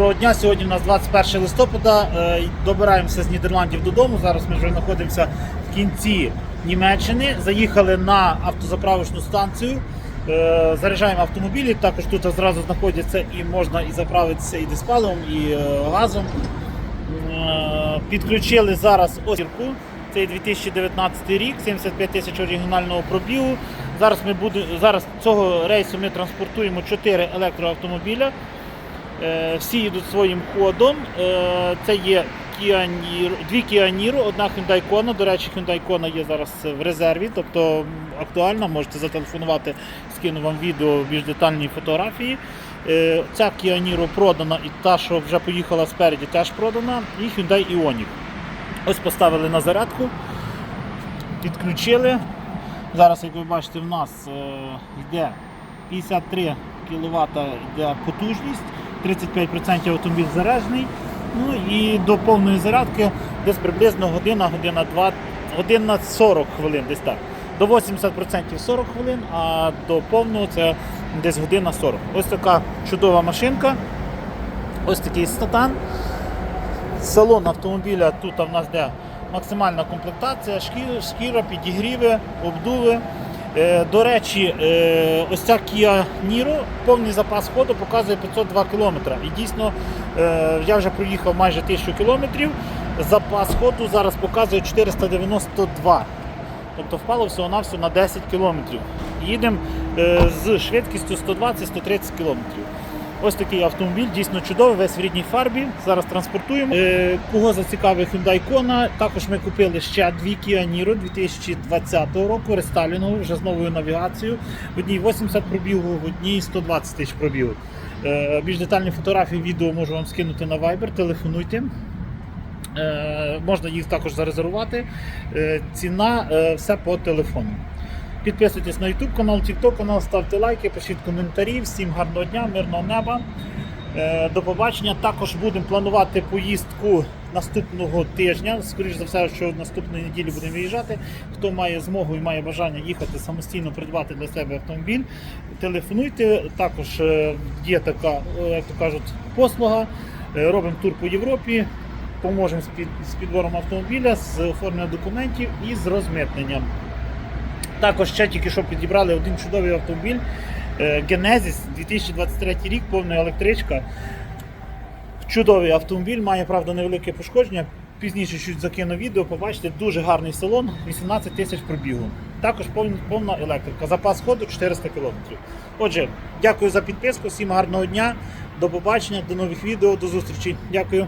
доброго дня. Сьогодні у нас 21 листопада. Е, Добираємося з Нідерландів додому. Зараз ми вже знаходимося в кінці Німеччини. Заїхали на автозаправочну станцію. Е, Заряджаємо автомобілі. Також тут зразу знаходяться і можна і заправитися і диспаливом, і е, газом. Підключили зараз осірку. Це 2019 рік, 75 тисяч оригінального пробігу. Зараз ми буде, зараз цього рейсу ми транспортуємо 4 електроавтомобіля. Е, Всі йдуть своїм ходом. Е, Це є Kia дві Niro, одна Hyundai Kona. До речі, Hyundai Kona є зараз в резерві, тобто актуальна. Можете зателефонувати, скину вам відео більш детальні фотографії. Е, Ця Kia продана і та, що вже поїхала спереді, теж продана. І Hyundai Ioniq. Ось поставили на зарядку, підключили. Зараз, як ви бачите, в нас йде 53 кВт йде потужність, 35% автомобіль заряджений. Ну і до повної зарядки десь приблизно година, година 2, година 40 хвилин, десь так. До 80% 40 хвилин, а до повного це десь година 40. Ось така чудова машинка. Ось такий статан. Салон автомобіля тут в нас де максимальна комплектація, шкіра підігріви, обдуви. Е, До речі, е, ось ця Kia Niro, повний запас ходу показує 502 км. І дійсно е, я вже проїхав майже 1000 км. Запас ходу зараз показує 492. Тобто впало всього-навсього на 10 км. Їдемо з швидкістю 120-130 км. Ось такий автомобіль, дійсно чудовий, весь в рідній фарбі. Зараз транспортуємо. Е, кого зацікавив Hyundai Kona, також ми купили ще дві Kia Niro 2020 року, рестайлінгову, вже з новою навігацією. В одній 80 пробігу, в одній 120 тисяч пробігу. Е, більш детальні фотографії, відео можу вам скинути на Viber, телефонуйте. Е, можна їх також зарезервувати. Е, ціна е, все по телефону. Підписуйтесь на YouTube канал, TikTok канал, ставте лайки, пишіть коментарі. Всім гарного дня, мирного неба. Е, До побачення. Також будемо планувати поїздку наступного тижня. Скоріше за все, що наступної неділі будемо виїжджати. Хто має змогу і має бажання їхати самостійно придбати для себе автомобіль, телефонуйте. Також е, є така, е, як то кажуть, послуга. Робимо тур по Європі. Поможемо з підбором автомобіля, з оформленням документів і з розмитненням. Також ще тільки що підібрали один чудовий автомобіль е, Genesis 2023 рік, повна електричка. Чудовий автомобіль, має правда невелике пошкодження. Пізніше чуть закину відео, побачите, дуже гарний салон, 18 тисяч пробігу. Також повна електрика. Запас ходу 400 км. Отже, дякую за підписку, всім гарного дня, до побачення, до нових відео, до зустрічі. Дякую.